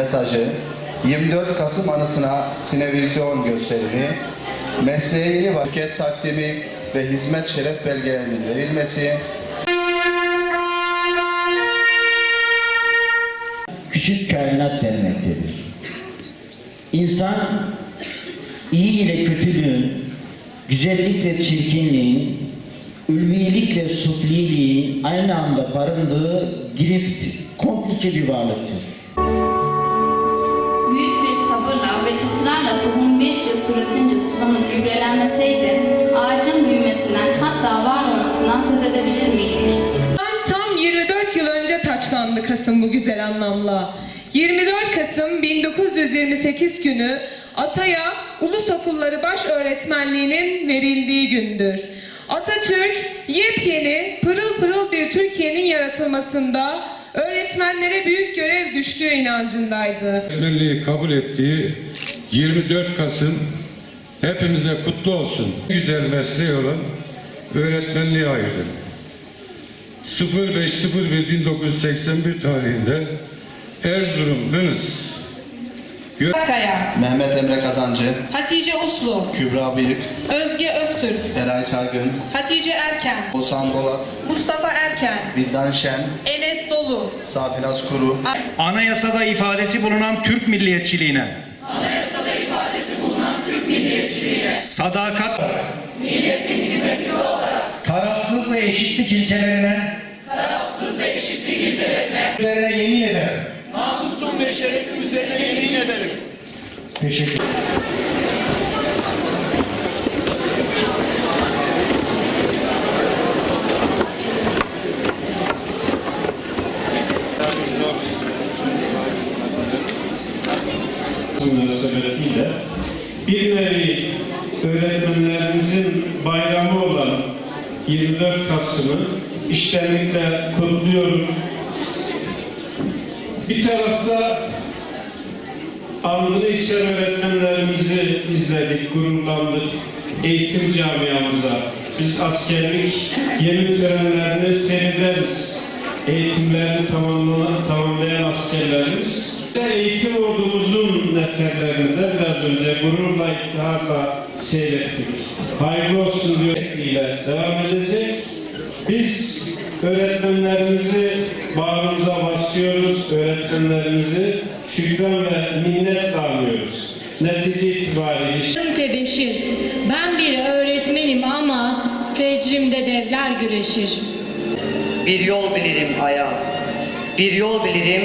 mesajı, 24 Kasım anısına sinevizyon gösterimi, mesleğe yeni vaket takdimi ve hizmet şeref belgelerinin verilmesi, küçük kainat denmektedir. İnsan iyi ile kötülüğün, güzellikle çirkinliğin, ulvilikle sufliliğin aynı anda barındığı girift, komplike bir varlıktır. Israrla tohum 5 yıl süresince sulanıp gübrelenmeseydi ağacın büyümesinden hatta var olmasından söz edebilir miydik? Tam 24 yıl önce taçlandı Kasım bu güzel anlamla. 24 Kasım 1928 günü Atay'a Ulus Okulları Baş Öğretmenliğinin verildiği gündür. Atatürk yepyeni pırıl pırıl bir Türkiye'nin yaratılmasında öğretmenlere büyük görev düştüğü inancındaydı. öğretmenliği kabul ettiği 24 Kasım. Hepimize kutlu olsun. Güzel mesleği olan öğretmenliğe ayırdı. 05.01.1981 tarihinde Erzurum Lınız Kaya, Mehmet Emre Kazancı, Hatice Uslu, Kübra Büyük, Özge Öztürk, Eray Sargın, Hatice Erken, Oğuzhan Bolat, Mustafa Erken, Vildan Şen, Enes Dolu, Safinaz Kuru, Anayasada ifadesi bulunan Türk milliyetçiliğine. Sadakat. Tarafsız ve eşitlik ilkelerine. Üzerine yemin ederim. Namusum ve şerefim üzerine yemin ederim. Teşekkür münasebetiyle bir nevi öğretmenlerimizin bayramı olan 24 Kasım'ı iştenlikle kutluyorum. Bir tarafta andını içen öğretmenlerimizi izledik, gururlandık. Eğitim camiamıza, biz askerlik yeni törenlerini seyrederiz. Eğitimlerini tamamlayan, askerlerimiz. Eğitim ordumuzun neferlerini de biraz önce gururla, iftiharla seyrettik. Hayırlı olsun diyor ile devam edecek. Biz öğretmenlerimizi bağrımıza basıyoruz, öğretmenlerimizi şükran ve minnetle anıyoruz. Netice itibariyle Tebeşir, ben bir öğretmenim ama fecrimde devler güreşir. Bir yol bilirim aya, bir yol bilirim